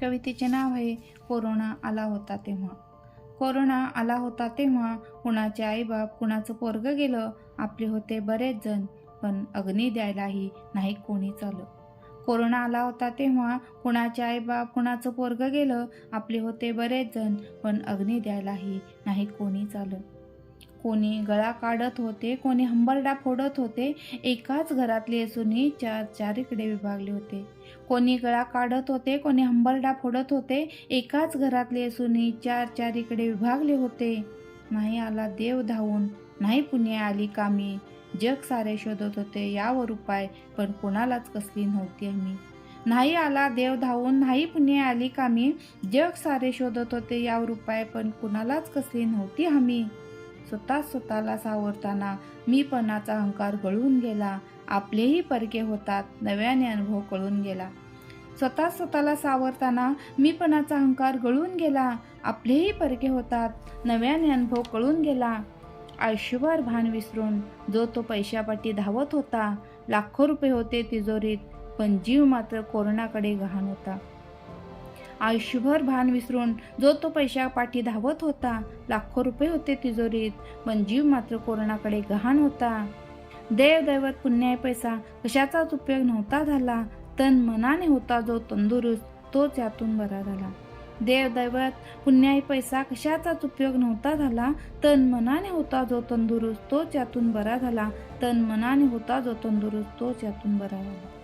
कवितेचे नाव आहे कोरोना आला होता तेव्हा. कोरोना आला होता तेव्हा कुणाचे आईबाप कुणाचं पोरगं गेलं आपले होते बरेच जण पण अग्नी द्यायलाही नाही कोणी चालं कोरोना आला होता तेव्हा कुणाचे आईबाप कुणाचं पोरगं गेलं आपले होते बरेच जण पण अग्नी द्यायलाही नाही कोणी चालं कोणी गळा काढत होते कोणी हंबरडा फोडत होते एकाच घरातले असूनही चार चारीकडे विभागले होते. कोणी गळा काढत होते कोणी हंबरडा फोडत होते एकाच घरातले असूनही चार चारीकडे विभागले होते. नाही आला देव धावून नाही पुणे आली कामी. जग सारे शोधत होते यावर उपाय पण कोणालाच कसली नव्हती आम्ही नाही आला देव धावून नाही पुणे आली कामी. जग सारे शोधत होते यावर उपाय पण कुणालाच कसली नव्हती हमी. स्वतः स्वतःला सावरताना मी पणाचा अहंकार गळून गेला. आपलेही परके होतात नव्याने अनुभव कळून गेला. स्वतः स्वतःला सावरताना मी पणाचा अहंकार गळून गेला. आपलेही परके होतात नव्याने अनुभव कळून गेला. आयुष्यभर भान विसरून जो तो पैशापाठी धावत होता लाखो रुपये होते तिजोरीत पण जीव मात्र कोरोनाकडे गहाण होता. आयुष्यभर भान विसरून जो तो पैशापाठी धावत होता लाखो रुपये होते तिजोरीत पण जीव मात्र कोरोनाकडे गहाण होता. देवदैवत पुण्याय पैसा कशाचाच उपयोग नव्हता झाला तन मनाने होता जो तंदुरुस्त तोच यातून बरा झाला. देवदैवत पुण्याय पुण्याई पैसा कशाचाच उपयोग नव्हता झाला तन मनाने होता जो तंदुरुस्त तोच यातून बरा झाला तन मनाने होता जो तंदुरुस्त तोच यातून बरा झाला.